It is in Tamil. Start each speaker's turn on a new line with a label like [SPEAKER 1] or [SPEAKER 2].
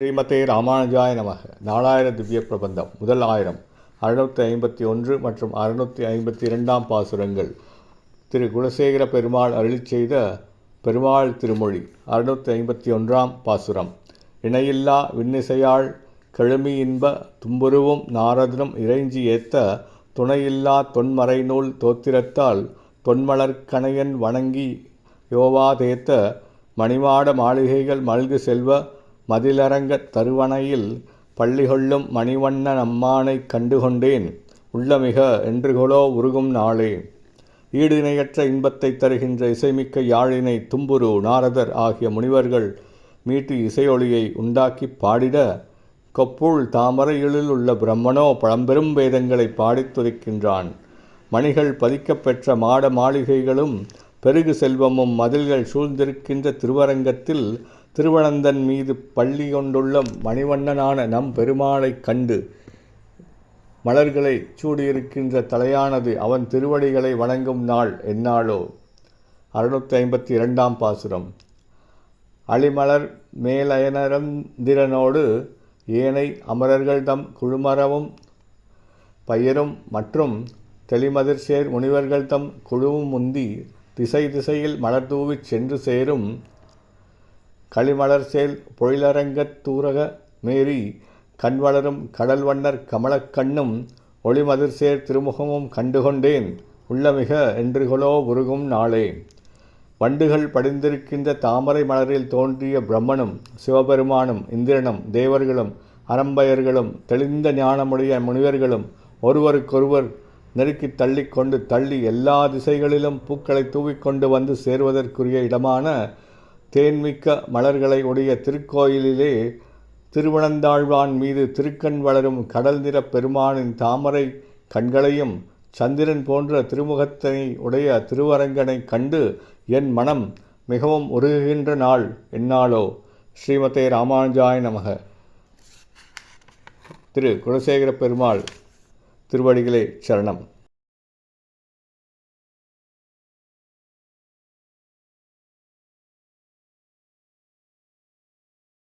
[SPEAKER 1] ஸ்ரீமதே ராமானுஜாய நமக. நாலாயிர திவ்ய பிரபந்தம். முதல் ஆயிரம். அறுநூற்றி ஐம்பத்தி ஒன்று மற்றும் அறுநூற்றி ஐம்பத்தி இரண்டாம் பாசுரங்கள். திரு. குலசேகர பெருமாள் அருளி செய்த பெருமாள் திருமொழி. அறுநூற்றி ஐம்பத்தி ஒன்றாம் பாசுரம். இணையில்லா விண்ணிசையாள் கெழுமி இன்ப தும்புருவும் நாரதனும் இறைஞ்சி ஏத்த துணையில்லா தொன்மறைநூல் தோத்திரத்தால் தொன்மலர்க்கணையன் வணங்கி யோவாதேத்த மணிமாட மாளிகைகள் மல்கு செல்வ மதிலரங்கத் தருவணையில் பள்ளிகொள்ளும் மணிவண்ணன் நம்மானைக் கண்டுகொண்டேன் உள்ளமிக என்றுகொலோ உருகும் நாளே. ஈடிணையற்ற இன்பத்தை தருகின்ற இசைமிக்க யாழினை தும்புரு நாரதர் ஆகிய முனிவர்கள் மீட்டு இசையொளியை உண்டாக்கிப் பாடிட கொப்புள் தாமரையிலில் உள்ள பிரம்மனோ பழம்பெரும் வேதங்களை பாடித் துதிக்கின்றான். மணிகள் பதிக்கப்பெற்ற மாட மாளிகைகளும் பெருகு செல்வமும் மதில்கள் சூழ்ந்திருக்கின்ற திருவரங்கத்தில் திருவனந்தன் மீது பள்ளி கொண்டுள்ள மணிவண்ணனான நம் பெருமாளைக் கண்டு மலர்களை சூடியிருக்கின்ற தலையானது அவன் திருவடிகளை வணங்கும் நாள் எந்நாளோ அறுநூற்றி ஐம்பத்தி இரண்டாம் பாசுரம். அளிமலர் மேலயனரந்திரனோடு ஏனை அமரர்கள் தம் குழுமரவும் பயிரும் மற்றும் தெளிமதிர்சேர் முனிவர்கள் தம் குழுவும் முந்தி திசை திசையில் மலர் தூவிச் சென்று சேரும் களிமலர்சேல் பொழிலரங்கத் தூரக மேரி கண்வளரும் கடல்வண்ணர் கமலக்கண்ணும் ஒளிமதிர்சேர் திருமுகமும் கண்டுகொண்டேன் உள்ளமிக என்றுகொலோ உருகும் நாளே. வண்டுகள் படிந்திருக்கின்ற தாமரை மலரில் தோன்றிய பிரம்மனும் சிவபெருமானும் இந்திரனும் தேவர்களும் அரம்பயர்களும் தெளிந்த ஞானமுடைய முனிவர்களும் ஒருவருக்கொருவர் நெருக்கி தள்ளிக்கொண்டு தள்ளி எல்லா திசைகளிலும் பூக்களை தூவிக்கொண்டு வந்து சேர்வதற்குரிய இடமான தேன்மிக்க மலர்களை உடைய திருக்கோயிலிலே திருவனந்தாழ்வான் மீது திருக்கண் வளரும் கடல் நிற பெருமானின் தாமரை கண்களையும் சந்திரன் போன்ற திருமுகத்தினை உடைய திருவரங்கனை கண்டு என் மனம் மிகவும் உருகுகின்ற நாள் என்னாளோ ஸ்ரீமதே ராமானுஜாய நமக. திரு குலசேகர பெருமாள் திருவடிகளே சரணம்.